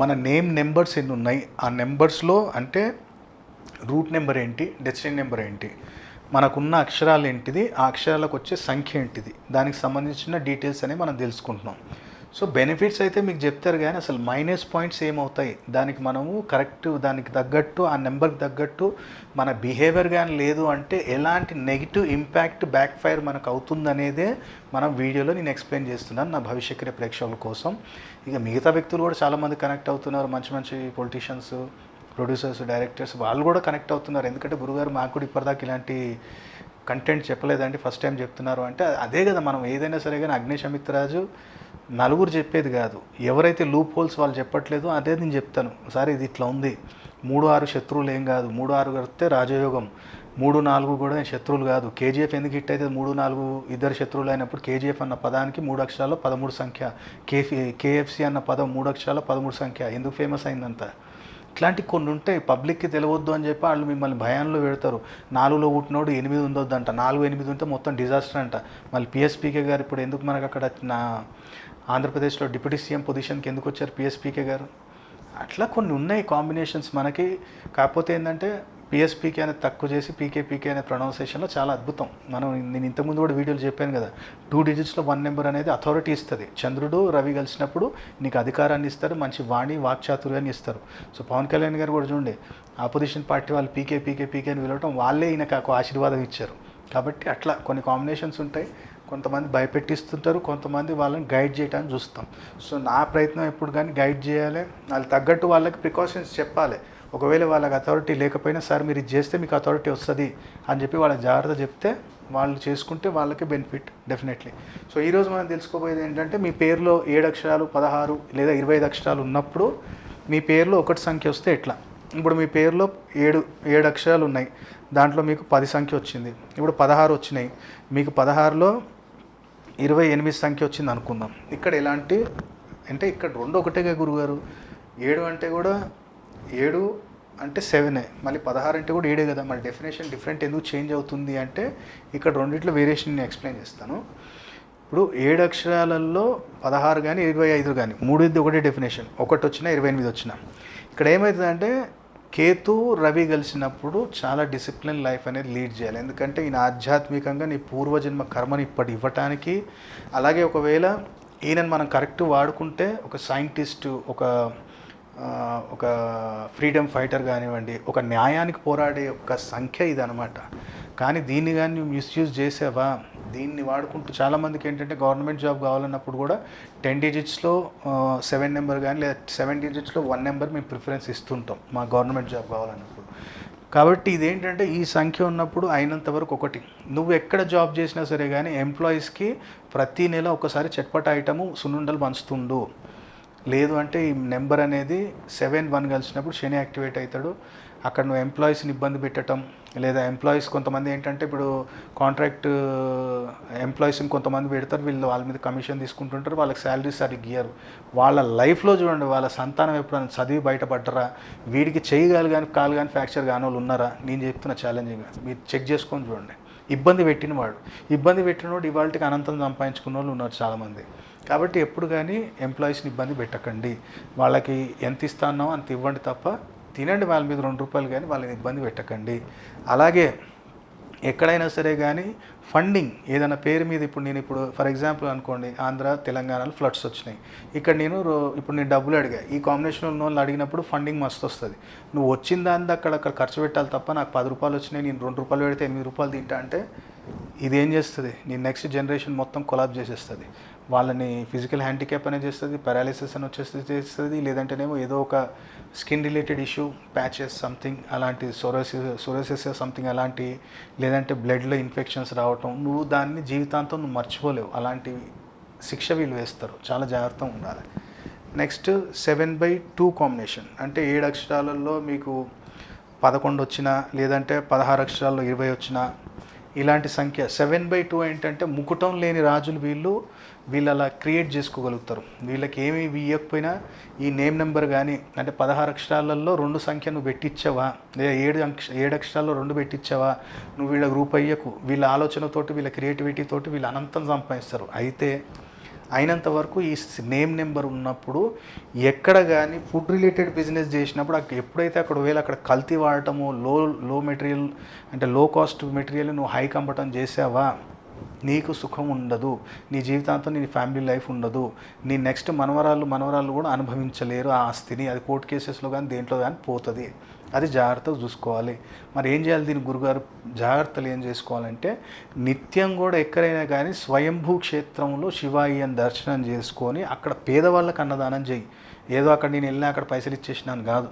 మన name numbers ఎన్ని ఉన్నాయి ఆ నెంబర్స్లో అంటే రూట్ నెంబర్ ఏంటి డెస్టిన్ నెంబర్ ఏంటి మనకున్న అక్షరాలు ఏంటిది ఆ అక్షరాలకు వచ్చే సంఖ్య ఏంటిది దానికి సంబంధించిన డీటెయిల్స్ అనేవి మనం తెలుసుకుంటున్నాం. సో బెనిఫిట్స్ అయితే మీకు చెప్తారు కానీ అసలు మైనస్ పాయింట్స్ ఏమవుతాయి? దానికి మనము కరెక్ట్ దానికి తగ్గట్టు ఆ నెంబర్కి తగ్గట్టు మన బిహేవియర్ కానీ లేదు అంటే ఎలాంటి నెగిటివ్ ఇంపాక్ట్ బ్యాక్ ఫైర్ మనకు అవుతుందనేదే మనం వీడియోలో నేను ఎక్స్ప్లెయిన్ చేస్తున్నాను నా భవిష్యత్తు ప్రేక్షకుల కోసం. ఇక మిగతా వ్యక్తులు కూడా చాలామంది కనెక్ట్ అవుతున్నారు. మంచి మంచి పొలిటీషియన్స్ ప్రొడ్యూసర్స్ డైరెక్టర్స్ వాళ్ళు కూడా కనెక్ట్ అవుతున్నారు. ఎందుకంటే గురుగారు మాకు కూడా ఇప్పటిదాకా ఇలాంటి కంటెంట్ చెప్పలేదండి. ఫస్ట్ టైం చెప్తున్నారు అంటే అదే కదా మనం ఏదైనా సరే కానీ అగ్నేష్ అమిత్రాజు నలుగురు చెప్పేది కాదు. ఎవరైతే లూప్ హోల్స్ వాళ్ళు చెప్పట్లేదో అదే నేను చెప్తాను. సరే ఇది ఇట్లా ఉంది. మూడు ఆరు శత్రువులు ఏం కాదు. మూడు ఆరు కడితే రాజయోగం. మూడు నాలుగు కూడా శత్రువులు కాదు. కేజీఎఫ్ ఎందుకు హిట్ అయితే మూడు నాలుగు ఇద్దరు శత్రువులు అయినప్పుడు కేజీఎఫ్ అన్న పదానికి మూడు అక్షరాల పదమూడు సంఖ్య. కేఫీ కేఎఫ్సి అన్న పదం మూడు అక్షరాల పదమూడు సంఖ్య. ఎందుకు ఫేమస్ అయిందంత? ఇట్లాంటి కొన్ని ఉంటాయి పబ్లిక్కి తెలియవద్దు అని చెప్పి వాళ్ళు మిమ్మల్ని భయాల్లో పెడతారు. నాలుగులో పుట్టినోడు ఎనిమిది ఉండొద్దంట. నాలుగు ఎనిమిది ఉంటే మొత్తం డిజాస్టర్ అంట. మళ్ళీ పిఎస్పీకే గారు ఇప్పుడు ఎందుకు మనకు అక్కడ నా ఆంధ్రప్రదేశ్లో డిప్యూటీ సీఎం పొజిషన్కి ఎందుకు వచ్చారు పిఎస్పీకే గారు? అట్లా కొన్ని ఉన్నాయి కాంబినేషన్స్ మనకి. కాకపోతే ఏంటంటే పిఎస్పీకే అనేది తక్కువ చేసి పీకే పీకే అనే ప్రొనౌన్సేషన్లో చాలా అద్భుతం. మనం నేను ఇంతకుముందు కూడా వీడియోలు చెప్పాను కదా టూ డిజిట్స్లో వన్ నెంబర్ అనేది అథారిటీ ఇస్తుంది. చంద్రుడు రవి కలిసినప్పుడు నీకు అధికారాన్ని ఇస్తారు మంచి వాణి వాక్చాతుర్యాన్ని ఇస్తారు. సో పవన్ కళ్యాణ్ గారు కూడా చూడండి ఆపోజిషన్ పార్టీ వాళ్ళు పీకే పీకే పీకే అని పిలవటం వాళ్ళే ఈయనకు ఆశీర్వాదం ఇచ్చారు. కాబట్టి అట్లా కొన్ని కాంబినేషన్స్ ఉంటాయి. కొంతమంది భయపెట్టిస్తుంటారు కొంతమంది వాళ్ళని గైడ్ చేయడానికి చూస్తాం. సో నా ప్రయత్నం ఎప్పుడు కానీ గైడ్ చేయాలి. వాళ్ళు తగ్గట్టు వాళ్ళకి ప్రికాషన్స్ చెప్పాలి. ఒకవేళ వాళ్ళకి అథారిటీ లేకపోయినా సార్ మీరు ఇది చేస్తే మీకు అథారిటీ వస్తుంది అని చెప్పి వాళ్ళ జాగ్రత్త చెప్తే వాళ్ళు చేసుకుంటే వాళ్ళకి బెనిఫిట్ డెఫినెట్లీ సో ఈరోజు మనం తెలుసుకోబోయేది ఏంటంటే మీ పేరులో ఏడు అక్షరాలు పదహారు లేదా ఇరవై ఐదు అక్షరాలు ఉన్నప్పుడు మీ పేరులో ఒకటి సంఖ్య వస్తే ఎట్లా? ఇప్పుడు మీ పేరులో ఏడు ఏడు అక్షరాలు ఉన్నాయి. దాంట్లో మీకు పది సంఖ్య వచ్చింది. ఇప్పుడు పదహారు వచ్చినాయి. మీకు పదహారులో ఇరవై ఎనిమిది సంఖ్య వచ్చింది అనుకుందాం. ఇక్కడ ఎలాంటి అంటే ఇక్కడ రెండు ఒకటేగా గురుగారు. ఏడు అంటే కూడా ఏడు అంటే సెవెనే. మళ్ళీ పదహారు అంటే కూడా ఏడే కదా. మళ్ళీ డెఫినేషన్ డిఫరెంట్ ఎందుకు చేంజ్ అవుతుంది అంటే ఇక్కడ రెండిట్లో వేరియేషన్ నేను ఎక్స్ప్లెయిన్ చేస్తాను. ఇప్పుడు ఏడు అక్షరాలలో పదహారు కానీ ఇరవై ఐదు కానీ మూడుది ఒకటే డెఫినేషన్ ఒకటి వచ్చినా ఇరవై ఎనిమిది వచ్చినా. ఇక్కడ ఏమవుతుందంటే కేతు రవి కలిసినప్పుడు చాలా డిసిప్లిన్ లైఫ్ అనేది లీడ్ చేయాలి. ఎందుకంటే ఈయన ఆధ్యాత్మికంగా నీ పూర్వజన్మ కర్మని ఇప్పటి ఇవ్వటానికి అలాగే ఒకవేళ ఈయనని మనం కరెక్ట్ వాడుకుంటే ఒక సైంటిస్ట్ ఒక ఒక ఫ్రీడమ్ ఫైటర్ కానివ్వండి ఒక న్యాయానికి పోరాడే ఒక సంఖ్య ఇది అనమాట కానీ దీన్ని కానీ నువ్వు మిస్యూజ్ చేసావా? దీన్ని వాడుకుంటూ చాలామందికి ఏంటంటే గవర్నమెంట్ జాబ్ కావాలన్నప్పుడు కూడా టెన్ డిజిట్స్లో సెవెన్ నెంబర్ కానీ లేదా సెవెన్ డిజిట్స్లో వన్ నెంబర్ మేము ప్రిఫరెన్స్ ఇస్తుంటాం మా గవర్నమెంట్ జాబ్ కావాలన్నప్పుడు. కాబట్టి ఇదేంటంటే ఈ సంఖ్య ఉన్నప్పుడు అయినంత వరకు ఒకటి. నువ్వు ఎక్కడ జాబ్ చేసినా సరే కానీ ఎంప్లాయీస్కి ప్రతి నెల ఒకసారి చట్పట ఐటము సున్నుండలు పంచుతుండు. లేదు అంటే ఈ నెంబర్ అనేది సెవెన్ వన్ కలిసినప్పుడు శని యాక్టివేట్ అవుతాడు. అక్కడ నువ్వు ఎంప్లాయీస్ని ఇబ్బంది పెట్టడం లేదా ఎంప్లాయీస్ కొంతమంది ఏంటంటే ఇప్పుడు కాంట్రాక్ట్ ఎంప్లాయీస్ని కొంతమంది పెడతారు. వీళ్ళు వాళ్ళ మీద కమిషన్ తీసుకుంటుంటారు. వాళ్ళకి శాలరీ సరిగ్గా ఇయ్యరు. వాళ్ళ లైఫ్లో చూడండి వాళ్ళ సంతానం ఎప్పుడైనా చదివి బయటపడ్డరా? వీడికి చేయగాలి కానీ కాలు కానీ ఫ్రాక్చర్ కాని వాళ్ళు ఉన్నారా? నేను చెప్తున్న ఛాలెంజింగ్గా మీరు చెక్ చేసుకొని చూడండి. ఇబ్బంది పెట్టినవాడు. ఇబ్బంది పెట్టిన వాడు ఇవాళకి అనంతం సంపాదించుకున్న వాళ్ళు ఉన్నారు చాలామంది. కాబట్టి ఎప్పుడు కానీ ఎంప్లాయీస్ని ఇబ్బంది పెట్టకండి. వాళ్ళకి ఎంత ఇస్తానో అంత ఇవ్వండి తప్ప తినండి వాళ్ళ మీద రెండు రూపాయలు కానీ వాళ్ళని ఇబ్బంది పెట్టకండి. అలాగే ఎక్కడైనా సరే కానీ ఫండింగ్ ఏదైనా పేరు మీద ఇప్పుడు నేను ఇప్పుడు ఫర్ ఎగ్జాంపుల్ అనుకోండి ఆంధ్ర తెలంగాణలో ఫ్లడ్స్ వచ్చినాయి. ఇక్కడ నేను ఇప్పుడు నేను డబ్బులు అడిగా. ఈ కాంబినేషన్ ఉన్న వాళ్ళు అడిగినప్పుడు ఫండింగ్ మస్తు వస్తుంది. నువ్వు వచ్చిన దాన్ని అక్కడ అక్కడ ఖర్చు పెట్టాలి తప్ప నాకు పది రూపాయలు వచ్చినాయి నేను రెండు రూపాయలు పెడితే ఎనిమిది రూపాయలు తింటా అంటే ఇదేం చేస్తుంది? నీ నెక్స్ట్ జనరేషన్ మొత్తం కొలాబ్ చేసేస్తుంది. వాళ్ళని ఫిజికల్ హ్యాండిక్యాప్ అనేది చేస్తుంది పారాలిసిస్ అని వచ్చేసి చేస్తుంది లేదంటేనేమో ఏదో ఒక skin related issue patches something అలాంటి సొరోసిస్ సొరోసిస్ సంథింగ్ అలాంటి లేదంటే బ్లడ్లో ఇన్ఫెక్షన్స్ రావటం నువ్వు దాన్ని జీవితాంతం నువ్వు మర్చిపోలేవు. అలాంటి శిక్ష వీళ్ళు వేస్తారు. చాలా జాగ్రత్తగా ఉండాలి. Next seven by two combination అంటే ఏడు అక్షరాలలో మీకు పదకొండు వచ్చినా లేదంటే పదహారు అక్షరాల్లో ఇరవై వచ్చినా ఇలాంటి సంఖ్య సెవెన్ బై టూ ఏంటంటే ముకుటం లేని రాజులు వీళ్ళు వీళ్ళు అలా క్రియేట్ చేసుకోగలుగుతారు. వీళ్ళకి ఏమి ఇవ్వకపోయినా ఈ నేమ్ నెంబర్ కానీ అంటే పదహారు అక్షరాలలో రెండు సంఖ్య నువ్వు పెట్టించావా లేదా ఏడు అక్ష ఏడు అక్షరాల్లో రెండు పెట్టించావా నువ్వు వీళ్ళ గ్రూప్ అయ్యకు వీళ్ళ ఆలోచనతోటి వీళ్ళ క్రియేటివిటీతోటి వీళ్ళు అనంతం సంపాదిస్తారు. అయితే అయినంత వరకు ఈ నేమ్ నెంబర్ ఉన్నప్పుడు ఎక్కడ కానీ ఫుడ్ రిలేటెడ్ బిజినెస్ చేసినప్పుడు అక్కడ ఎప్పుడైతే అక్కడ వేళ అక్కడ కల్తీ వాడటము లో లో మెటీరియల్ అంటే లో కాస్ట్ మెటీరియల్ నువ్వు హై కంపటం చేసావా? నీకు సుఖం ఉండదు నీ జీవితాంతం నీ ఫ్యామిలీ లైఫ్ ఉండదు నీ నెక్స్ట్ మనవరాళ్ళు మనవరాళ్ళు కూడా అనుభవించలేరు ఆ ఆస్తిని. అది కోర్టు కేసెస్లో కానీ దేంట్లో కానీ పోతుంది. అది జాగ్రత్తగా చూసుకోవాలి. మరి ఏం చేయాలి దీని గురుగారు? జాగ్రత్తలు ఏం చేసుకోవాలంటే నిత్యం కూడా ఎక్కడైనా కానీ స్వయంభూ క్షేత్రంలో శివాయి అని దర్శనం చేసుకొని అక్కడ పేదవాళ్ళకి అన్నదానం చేయి. ఏదో అక్కడ నేను వెళ్ళినా అక్కడ పైసలు ఇచ్చేసినాను కాదు.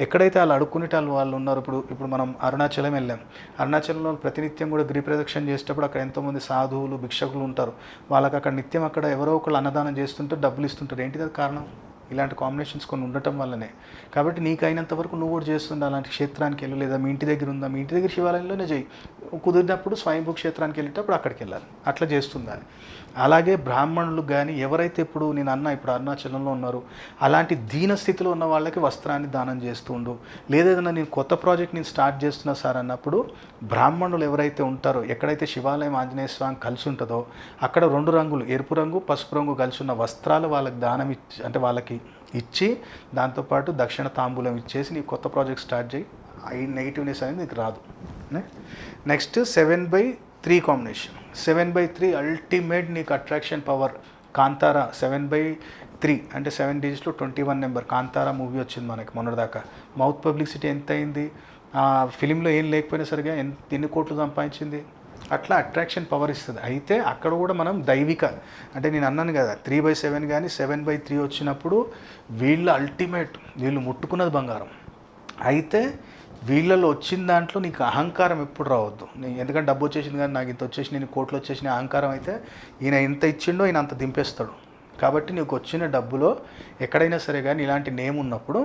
ఎక్కడైతే వాళ్ళు అడుక్కునేటాళ్ళు వాళ్ళు ఉన్నారు ఇప్పుడు ఇప్పుడు మనం అరుణాచలం వెళ్ళాం. అరుణాచలంలో ప్రతినిత్యం కూడా గిరి ప్రదక్షిణ చేసేటప్పుడు అక్కడ ఎంతోమంది సాధువులు భిక్షకులు ఉంటారు. వాళ్ళకి అక్కడ నిత్యం అక్కడ ఎవరో ఒకళ్ళు అన్నదానం చేస్తుంటే డబ్బులు ఇస్తుంటారు. ఏంటిది అది కారణం? ఇలాంటి కాంబినేషన్స్ కొన్ని ఉండటం వల్లనే. కాబట్టి నీకు అయినంత వరకు నువ్వు కూడా చేస్తుండే అలాంటి క్షేత్రానికి వెళ్ళు లేదా మీ ఇంటి దగ్గర ఉందా? మీ ఇంటి దగ్గర శివాలయంలోనే చేయి. కుదిరినప్పుడు స్వయంభూ క్షేత్రానికి వెళ్ళేటప్పుడు అక్కడికి వెళ్ళాలి. అట్లా చేస్తుందని అలాగే బ్రాహ్మణులు కానీ ఎవరైతే ఇప్పుడు నేను అన్న ఇప్పుడు అరుణాచలంలో ఉన్నారు అలాంటి దీన స్థితిలో ఉన్న వాళ్ళకి వస్త్రాన్ని దానం చేస్తుండు లేదేదన్నా నేను కొత్త ప్రాజెక్ట్ నేను స్టార్ట్ చేస్తున్నా సార్ అన్నప్పుడు బ్రాహ్మణులు ఎవరైతే ఉంటారో ఎక్కడైతే శివాలయం ఆంజనేయ స్వామి కలిసి ఉంటుందో అక్కడ రెండు రంగులు ఎరుపు రంగు పసుపు రంగు కలిసి ఉన్న వస్త్రాలు వాళ్ళకి దానం ఇచ్చి అంటే వాళ్ళకి ఇచ్చి దాంతోపాటు దక్షిణ తాంబూలం ఇచ్చేసి నీ కొత్త ప్రాజెక్ట్ స్టార్ట్ చేయి. ఐ నెగిటివ్నెస్ అనేది నీకు రాదు. Next seven by three combination. Seven by three ultimate నీకు attraction power. Kantara seven by three అంటే seven డిజిట్లో twenty one number. Kantara movie వచ్చింది మనకి మొన్నటిదాకా. మౌత్ పబ్లిసిటీ ఎంత అయింది ఆ ఫిలింలో ఏం లేకపోయినా సరిగా ఎంత ఎన్ని కోట్లు సంపాదించింది? అట్లా అట్రాక్షన్ పవర్ ఇస్తుంది. అయితే అక్కడ కూడా మనం దైవిక అంటే నేను అన్నాను కదా త్రీ బై సెవెన్ కానీ సెవెన్ బై త్రీ వచ్చినప్పుడు వీళ్ళ అల్టిమేట్ వీళ్ళు ముట్టుకున్నది బంగారం. అయితే వీళ్ళలో వచ్చిన దాంట్లో నీకు అహంకారం ఎప్పుడు రావద్దు. నీ ఎందుకంటే డబ్బు వచ్చేసింది కానీ నాకు ఇంత వచ్చేసి నేను కోట్లు వచ్చేసిన అహంకారం అయితే ఈయన ఎంత ఇచ్చిండో ఈయన అంత దింపేస్తాడు. కాబట్టి నీకు వచ్చిన డబ్బులో ఎక్కడైనా సరే కానీ ఇలాంటి నేమ్ ఉన్నప్పుడు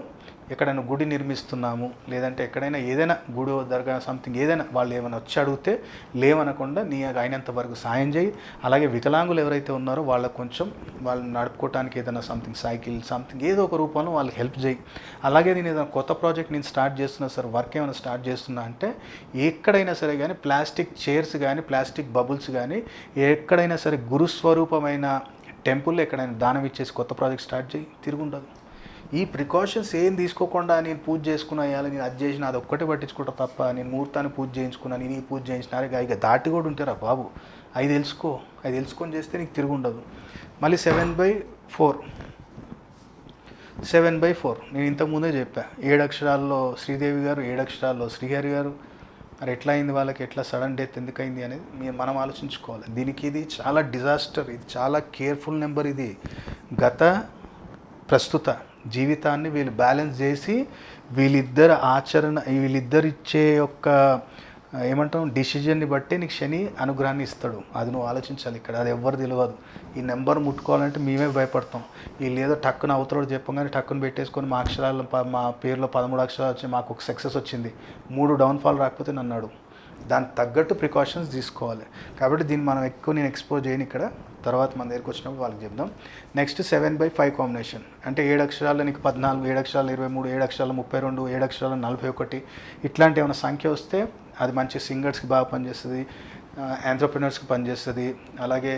ఎక్కడైనా గుడి నిర్మిస్తున్నాము లేదంటే ఎక్కడైనా ఏదైనా గుడి దర్గా సంథింగ్ ఏదైనా వాళ్ళు ఏమైనా వచ్చి అడిగితే లేవనకుండా నీ అయినంత వరకు సాయం చేయి. అలాగే వికలాంగులు ఎవరైతే ఉన్నారో వాళ్ళకు కొంచెం వాళ్ళు నడుపుకోవటానికి ఏదైనా సంథింగ్ సైకిల్ సంథింగ్ ఏదో ఒక రూపంలో వాళ్ళకి హెల్ప్ చేయి. అలాగే నేను ఏదైనా కొత్త ప్రాజెక్ట్ నేను స్టార్ట్ చేస్తున్నా సార్ వర్క్ ఏమైనా స్టార్ట్ చేస్తున్నా అంటే ఎక్కడైనా సరే కానీ ప్లాస్టిక్ చైర్స్ కానీ ప్లాస్టిక్ బబుల్స్ కానీ ఎక్కడైనా సరే గురుస్వరూపమైన టెంపుల్ ఎక్కడైనా దానం ఇచ్చేసి కొత్త ప్రాజెక్ట్ స్టార్ట్ చేయి. తిరుగుండదు. ఈ ప్రికాషన్స్ ఏం తీసుకోకుండా నేను పూజ చేసుకున్నా ఇవ్వాలి నేను అది చేసిన అది ఒక్కటే పట్టించుకుంటా తప్ప నేను ముహూర్తాన్ని పూజ చేయించుకున్నా నేను ఈ పూజ చేయించిన ఇక ఇక దాటి కూడా ఉంటారా బాబు? అవి తెలుసుకో అవి తెలుసుకొని చేస్తే నీకు తిరుగుండదు మళ్ళీ seven by four seven by four నేను ఇంతకుముందే చెప్పా ఏడు అక్షరాల్లో శ్రీదేవి గారు ఏడు అక్షరాల్లో శ్రీహరి గారు మరి ఎట్లా అయింది వాళ్ళకి ఎట్లా సడన్ డెత్ ఎందుకైంది అనేది మనం ఆలోచించుకోవాలి. దీనికి ఇది చాలా డిజాస్టర్ ఇది చాలా కేర్ఫుల్ నెంబర్ ఇది. గత ప్రస్తుత. జీవితాన్ని వీళ్ళు బ్యాలెన్స్ చేసి వీళ్ళిద్దరు ఆచరణ వీళ్ళిద్దరు ఇచ్చే యొక్క ఏమంటాం డిసిజన్ని బట్టి నీకు శని అనుగ్రహాన్ని ఇస్తాడు. అది నువ్వు ఆలోచించాలి ఇక్కడ. అది ఎవ్వరు తెలియదు ఈ నెంబర్ ముట్టుకోవాలంటే మేమే భయపడతాం. వీళ్ళు ఏదో టక్కున అవతల చెప్పగానే టక్కున పెట్టేసుకొని మా అక్షరాలు మా పేరులో పదమూడు అక్షరాలు వచ్చి మాకు ఒక సక్సెస్ వచ్చింది. మూడు డౌన్ఫాల్ రాకపోతే నన్నాడు దానికి తగ్గట్టు ప్రికాషన్స్ తీసుకోవాలి. కాబట్టి దీన్ని మనం ఎక్కువ నేను ఎక్స్పోజ్ చేయను ఇక్కడ. తర్వాత మన దగ్గరికి వచ్చినప్పుడు వాళ్ళకి చెప్దాం. Next seven by five combination అంటే ఏడు అక్షరాలు నీకు పద్నాలుగు ఏడు అక్షరాలు ఇరవై మూడు ఏడు అక్షరాలు ముప్పై రెండు ఏడు అక్షరాలు నలభై ఒకటి. ఇట్లాంటి ఏమైనా సంఖ్య వస్తే అది మంచి సింగర్స్కి బాగా పనిచేస్తుంది ఆంటర్ప్రినర్స్కి పనిచేస్తుంది అలాగే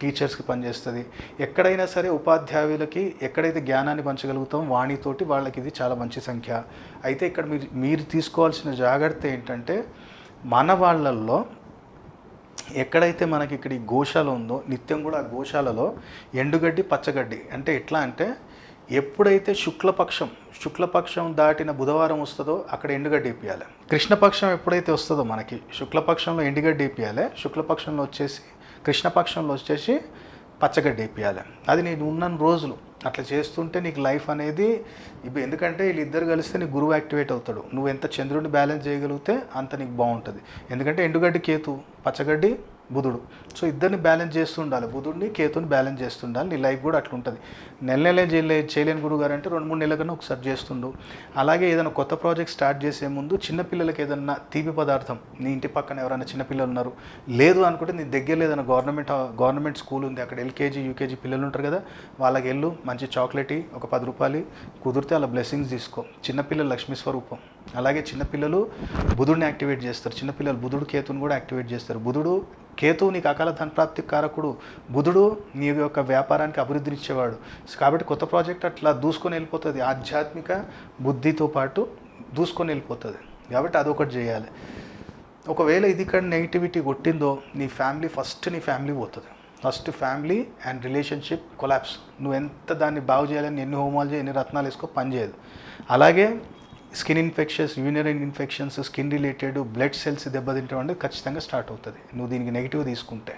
టీచర్స్కి పనిచేస్తుంది. ఎక్కడైనా సరే ఉపాధ్యాయులకి ఎక్కడైతే జ్ఞానాన్ని పంచగలుగుతాం వాణితోటి వాళ్ళకి ఇది చాలా మంచి సంఖ్య. అయితే ఇక్కడ మీరు మీరు తీసుకోవాల్సిన జాగ్రత్త ఏంటంటే మన వాళ్ళల్లో ఎక్కడైతే మనకి ఇక్కడ ఈ గోశాల ఉందో నిత్యం కూడా ఆ గోశాలలో ఎండుగడ్డి పచ్చగడ్డి అంటే ఎట్లా అంటే ఎప్పుడైతే శుక్లపక్షం శుక్లపక్షం దాటిన బుధవారం వస్తుందో అక్కడ ఎండుగడ్డి ఇప్పియాలి కృష్ణపక్షం ఎప్పుడైతే వస్తుందో మనకి శుక్లపక్షంలో ఎండుగడ్డి ఇప్పియాలి శుక్లపక్షంలో వచ్చేసి కృష్ణపక్షంలో వచ్చేసి పచ్చగడ్డి ఇప్పియాలి అది నేను ఉన్న రోజులు. అట్లా చేస్తుంటే నీకు లైఫ్ అనేది ఇప్పుడు ఎందుకంటే వీళ్ళిద్దరు కలిస్తే నీకు గురువు యాక్టివేట్ అవుతాడు. నువ్వు ఎంత చంద్రుడిని బ్యాలెన్స్ చేయగలిగితే అంత నీకు బాగుంటుంది. ఎందుకంటే ఎండుగడ్డి కేతు పచ్చగడ్డి బుధుడు. సో ఇద్దరిని బ్యాలెన్స్ చేస్తూ ఉండాలి బుధుడిని కేతుని బ్యాలెన్స్ చేస్తుండాలి. నీ లైఫ్ కూడా అట్లుంటుంది. నెల నెలే చేయలే చేయలేని గురువు గారు అంటే రెండు మూడు నెలల కన్నా ఒకసారి చేస్తుండు. అలాగే ఏదైనా కొత్త ప్రాజెక్ట్ స్టార్ట్ చేసే ముందు చిన్నపిల్లలకి ఏదన్నా తీపి పదార్థం నీ ఇంటి పక్కన ఎవరైనా చిన్నపిల్లలు ఉన్నారు లేదు అనుకుంటే నీ దగ్గర ఏదైనా గవర్నమెంట్ గవర్నమెంట్ స్కూల్ ఉంది అక్కడ ఎల్కేజీ యూకేజీ పిల్లలు ఉంటారు కదా వాళ్ళకి వెళ్ళు మంచి చాక్లెట్ ఒక పది రూపాయలు కుదిరితే అలా బ్లెస్సింగ్స్ తీసుకో. చిన్నపిల్లల లక్ష్మీ స్వరూపం. అలాగే చిన్నపిల్లలు బుధుడిని యాక్టివేట్ చేస్తారు. చిన్నపిల్లలు బుధుడు కేతుని కూడా యాక్టివేట్ చేస్తారు. బుధుడు కేతువు నీకు అకాల ధనప్రాప్తి కారకుడు. బుధుడు నీ యొక్క వ్యాపారానికి అభివృద్ధినిచ్చేవాడు. కాబట్టి కొత్త ప్రాజెక్ట్ అట్లా దూసుకొని వెళ్ళిపోతుంది. ఆధ్యాత్మిక బుద్ధితో పాటు దూసుకొని వెళ్ళిపోతుంది. కాబట్టి అదొకటి చేయాలి. ఒకవేళ ఇది ఇక్కడ నెగిటివిటీ కొట్టిందో నీ ఫ్యామిలీ ఫస్ట్ నీ ఫ్యామిలీ పోతుంది. First family and relationship collapse. నువ్వు ఎంత దాన్ని బాగు చేయాలని ఎన్ని హోమాలు చేయి ఎన్ని రత్నాలు వేసుకో పని చేయదు. అలాగే skin infections urine infections skin related blood cells దెబ్బతింటాం అంటే ఖచ్చితంగా స్టార్ట్ అవుతుంది. నువ్వు దీనికి నెగిటివ్ తీసుకుంటే.